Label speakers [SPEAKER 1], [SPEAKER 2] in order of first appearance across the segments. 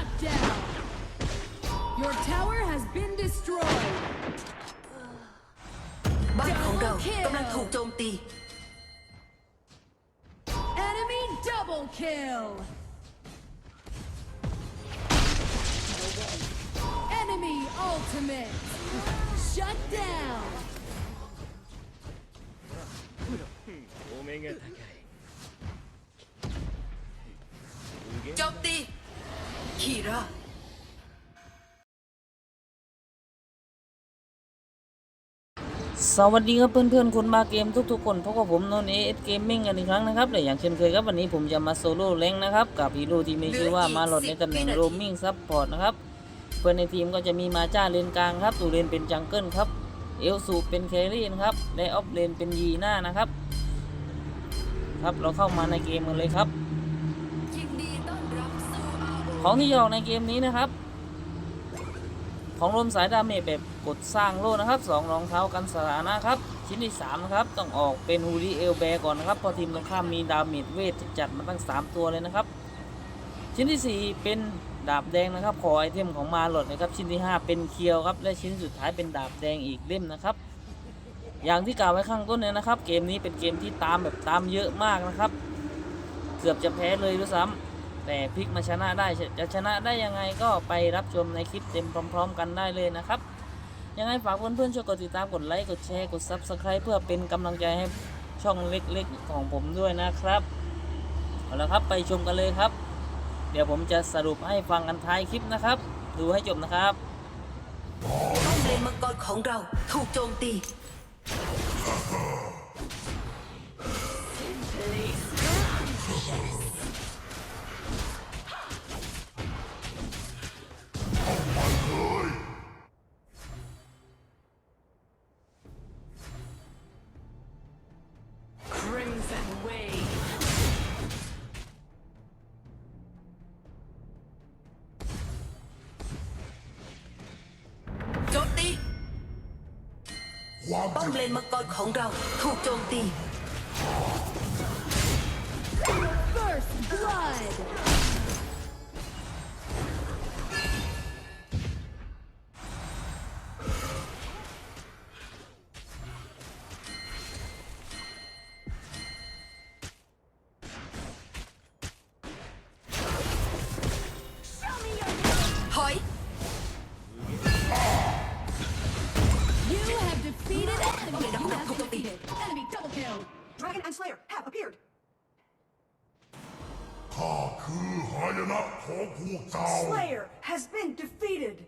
[SPEAKER 1] Shut down! Your tower has been destroyed!
[SPEAKER 2] บ้านของเรากำลังถูกโจมตี
[SPEAKER 1] Enemy double kill! Enemy ultimate! Shut down!
[SPEAKER 2] โจมตี คีรา
[SPEAKER 3] สวัสดีครับเพื่อนๆคนมาเกมทุกๆคนพบกับผมโนนเอสเกมมิ่งกันอีกครั้งนะครับและอย่างเช่นเคยครับวันนี้ผมจะมาโซโล่แรงนะครับกับฮีโร่ที่มีชื่อว่ามาหลดในตำแหน่งโรมิงซับพอร์ตนะครับเพื่อนในทีมก็จะมีมาจ้าเลนกลางครับตูเลนเป็นจังเกิลครับเอลซูเป็นแครี่นะครับและออฟเลนเป็นยีน่านะครับ ครับเราเข้ามาในเกมกันเลยครับ
[SPEAKER 2] ยินดีต้อนรับสู่อาโอ
[SPEAKER 3] ของที่จะออกในเกมนี้นะครับ ของลมสายดาเมจแบบกดสร้างโล่นะครับสองรองเท้ากันสถานะครับ ชิ้นที่3นะครับต้องออกเป็นฮูดิเอลแบร์ก่อนนะครับพอทีมตรงข้ามมีดาเมจเวทจัดมาตั้ง 3 ตัวเลยนะครับ ชิ้นที่ 4 เป็นดาบแดงนะครับ ขอไอเทมของมาหลดนะครับ ชิ้นที่ 5 เป็นเคียวครับ และชิ้นสุดท้ายเป็นดาบแดงอีกเล่มนะครับ อย่างที่กล่าวไว้ข้างต้นเนี่ยนะครับ เกมนี้เป็นเกมที่ตามแบบตามเยอะมากนะครับ เกือบจะแพ้เลยด้วยซ้ำ แต่พลิกมาชนะได้จะชนะได้ยังไงก็ไปรับชมในคลิปเต็มพร้อม ๆ กันได้เลยนะครับ ยังไงฝากเพื่อนๆช่วยกดติดตามกดไลค์กดแชร์กด Subscribe เพื่อเป็นกำลังใจให้ช่องเล็กๆของผมด้วยนะครับเอาละครับไปชมกันเลยครับ เดี๋ยวผมจะสรุปให้ฟังกันท้ายคลิปนะครับ ดูให้จบนะครับ
[SPEAKER 2] ป้อมเลนมังกรของเราถูกโจมตี ป้อมเลนมังกรของเราถูกโจมตี
[SPEAKER 1] First blood.
[SPEAKER 4] Slayer has been defeated.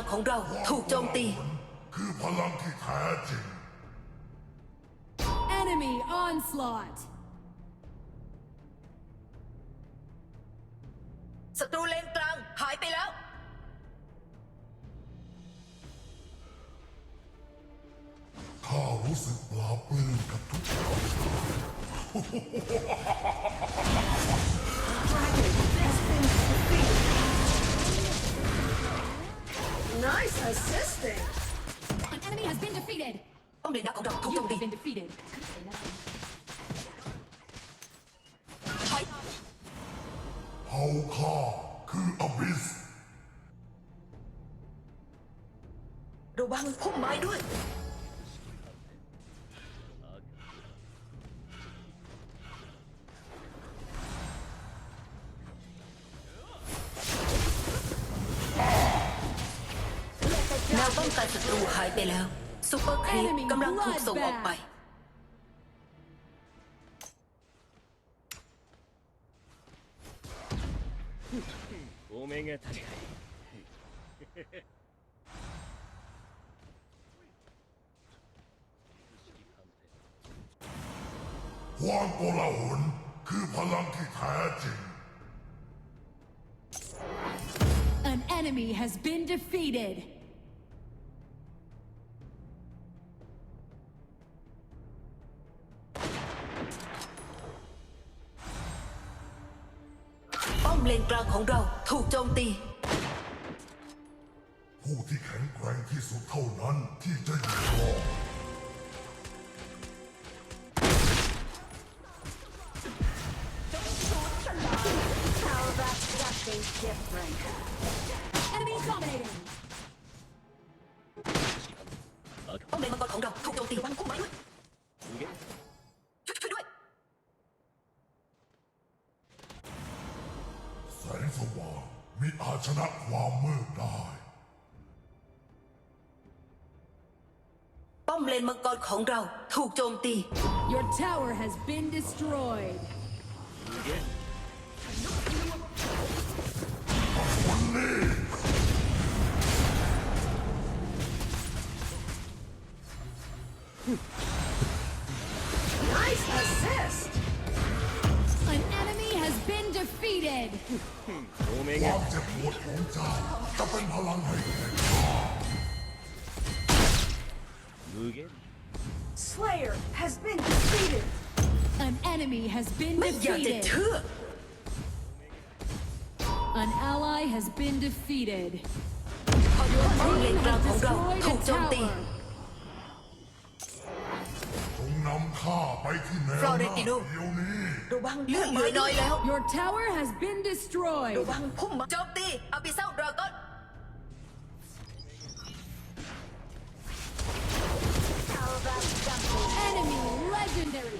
[SPEAKER 4] า
[SPEAKER 2] งของเราถูกโจมตี
[SPEAKER 5] คือพลังที่แท้จริง
[SPEAKER 1] Enemy onslaught.
[SPEAKER 2] ศัตรูเลนกลางหายไปแล้ว
[SPEAKER 5] ข้ารู้สึกปลาปลื้มกับทุกอย่าง
[SPEAKER 4] Nice assisting.
[SPEAKER 1] An enemy has been defeated. You have been defeated.
[SPEAKER 2] How Ka, Ku Abyss. แนวป้องกันศัตรูหายไปแล้วซูเปอร์ครีปกำลังถูกส่งออกไป
[SPEAKER 6] お目が高い術式完成
[SPEAKER 5] ความโกลาหลคือพลังที่แท้จริง
[SPEAKER 1] An enemy has been defeated.
[SPEAKER 2] ของเราถูกโจมตี
[SPEAKER 5] ชนะความมืดได้
[SPEAKER 2] ป้อมเลนมังกรของเราถูกโจมตี
[SPEAKER 1] Your tower has been destroyed.
[SPEAKER 6] 無限
[SPEAKER 4] Nice
[SPEAKER 1] defeated.
[SPEAKER 4] Slayer has been defeated.
[SPEAKER 1] An enemy has been defeated. An ally has been defeated.
[SPEAKER 2] Your
[SPEAKER 1] team has destroyed a tower.
[SPEAKER 5] ข้าไปที่แนวห
[SPEAKER 2] เรา
[SPEAKER 5] น้า
[SPEAKER 2] ได้
[SPEAKER 5] เดี๋
[SPEAKER 2] ติ
[SPEAKER 5] ย
[SPEAKER 2] โด
[SPEAKER 5] วนี้
[SPEAKER 2] ระวังเลือดเหลือน้อยแล้ว
[SPEAKER 1] Your tower has been
[SPEAKER 2] ระ
[SPEAKER 1] destroyed.
[SPEAKER 2] วังพุ่มมาโจมตีอาบิเซลดราก้อน
[SPEAKER 1] Enemy legendary.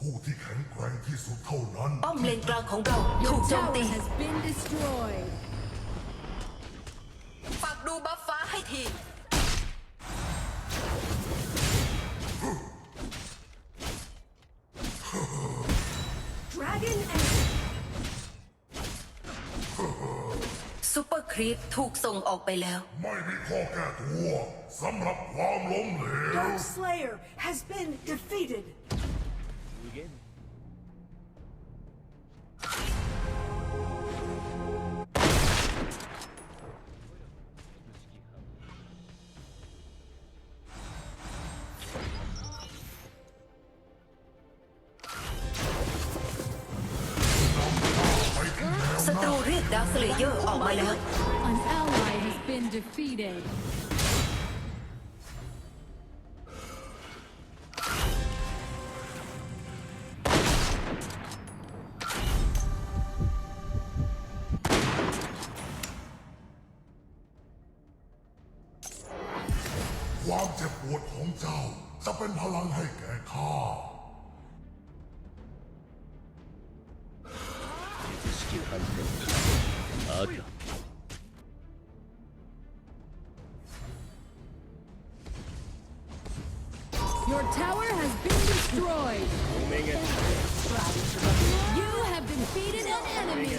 [SPEAKER 5] ผู้ที่แข็งแกร่งที่สุดเท่านั้น
[SPEAKER 2] ป้อมเลนกลางของเราถู
[SPEAKER 1] Your
[SPEAKER 2] กโจม
[SPEAKER 1] tower
[SPEAKER 2] ตี
[SPEAKER 1] has been destroyed.
[SPEAKER 2] ฝากดูบัฟฟ้าให้ที
[SPEAKER 4] Dragon and
[SPEAKER 2] ซูเปอร์ครีปถูกส่งออกไปแล้ว
[SPEAKER 5] ไม่มีข้อแก้ตัวสำหรับความล้มเหลว
[SPEAKER 4] Dark Slayer has been defeated.
[SPEAKER 2] begin.
[SPEAKER 1] An ally has been defeated.
[SPEAKER 5] เป็นพลังให้แก่ข้า
[SPEAKER 6] 術式反転赤
[SPEAKER 1] Your tower has been destroyed.
[SPEAKER 6] お目が
[SPEAKER 1] You have defeated an enemy.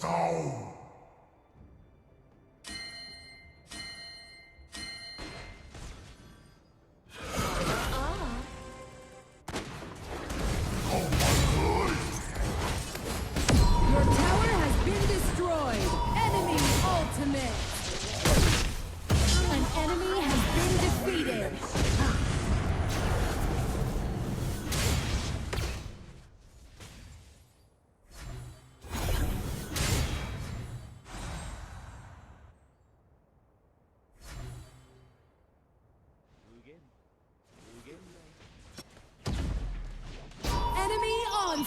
[SPEAKER 1] down.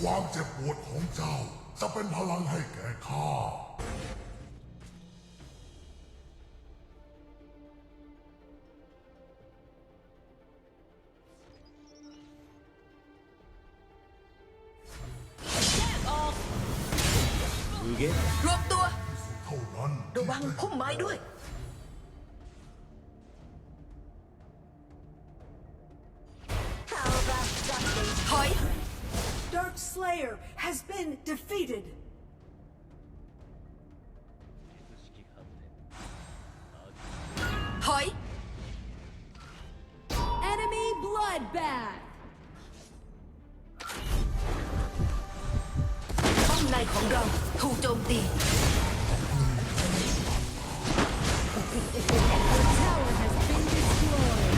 [SPEAKER 5] ความเจ็บปวดของเจ้าจะเป็นพลังให้แก่ข้า
[SPEAKER 6] 無限
[SPEAKER 2] รวมตัว
[SPEAKER 5] เท่านั้น
[SPEAKER 2] ระวังพุ่มไม้ด้วย
[SPEAKER 4] Slayer has been defeated.
[SPEAKER 2] Hoi!
[SPEAKER 1] Enemy bloodbath!
[SPEAKER 2] ห้องในของเราถูกโจมตี
[SPEAKER 1] has been destroyed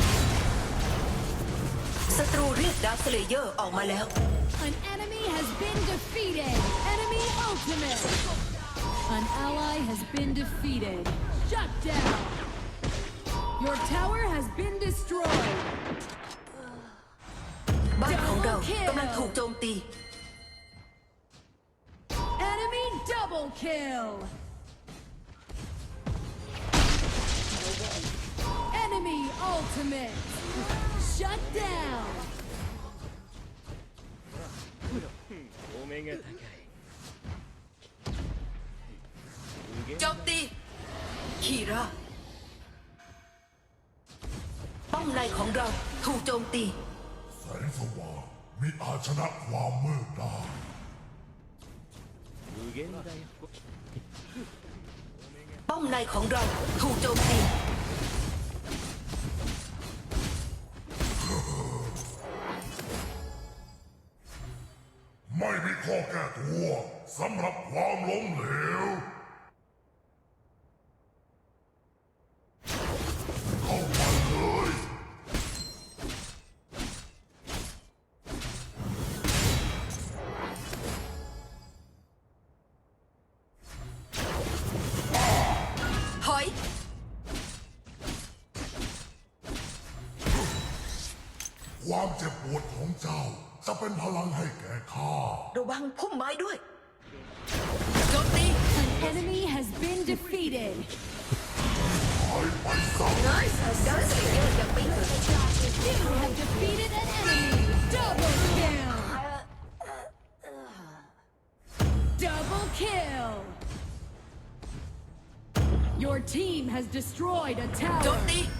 [SPEAKER 1] defeated! Enemy ultimate! An ally has been defeated. Shut down! Your tower has been destroyed!
[SPEAKER 2] Double kill.
[SPEAKER 1] Enemy double kill! Enemy ultimate! Shut down!
[SPEAKER 6] お目が高い無限
[SPEAKER 2] โจมตี คีราป้อมในของเราถูกโจมตี
[SPEAKER 5] แสงสว่างมิอาจชนะความมืดได้
[SPEAKER 6] 無限大
[SPEAKER 2] ป้อมในของเราถูกโจมตี
[SPEAKER 5] ข้อแก้ตัวสำหรับความล้มเหลว เข้ามาเลย
[SPEAKER 2] ถอย
[SPEAKER 5] ความเจ็บปวดของเจ้า จะเป็นพลังให้แก่ข้า
[SPEAKER 2] ระวังพุ่มไม้ด้วย โจมตี
[SPEAKER 1] An enemy has been defeated.
[SPEAKER 5] หายไปซะ
[SPEAKER 2] ดาร์คเลเยอร์ยังไม่ถึง
[SPEAKER 1] You have defeated an enemy. Double kill. Double kill. Your team has destroyed a
[SPEAKER 2] โจม
[SPEAKER 1] tower.
[SPEAKER 2] ตี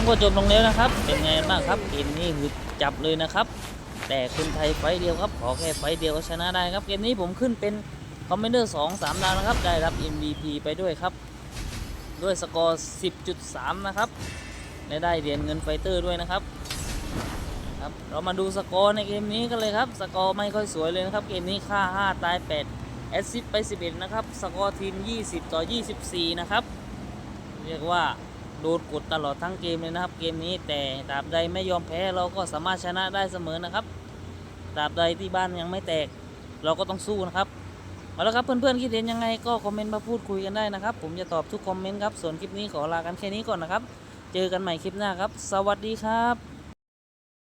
[SPEAKER 3] ครับก็จบลงแล้วนะครับ เป็นไงบ้างครับเกมนี้คือจับเลยนะครับ แต่คนไทยไฟเดียวครับขอแค่ไฟเดียวก็ชนะได้ครับเกมนี้ผมขึ้นเป็นคอมเมนเดอร์2 3ดาวนะครับ ได้รับ MVP ไปด้วยครับ ด้วยสกอร์ 10.3 นะครับและได้เหรียญเงินไฟเตอร์ด้วยนะครับครับเรามาดูสกอร์ในเกมนี้กันเลยครับ สกอร์ไม่ค่อยสวยเลยนะครับ เกมนี้ค่า 5 ตาย 8 แอสซิสไป 11 นะครับ สกอร์ทีม 20 ต่อ 24 นะครับ เรียกว่า โดนกดตลอดทั้งเกมเลยนะครับ เกมนี้แต่ตราบใดไม่ยอมแพ้เราก็สามารถชนะได้เสมอนะครับตราบใดที่บ้านยังไม่แตก เราก็ต้องสู้นะครับเอาละครับเพื่อนๆคิดเห็นยังไงก็คอมเมนต์มาพูดคุยกันได้นะครับ ผมจะตอบทุกคอมเมนต์ครับส่วนคลิปนี้ขอลากันแค่นี้ก่อนนะครับ เจอกันใหม่คลิปหน้าครับ สวัสดีครับ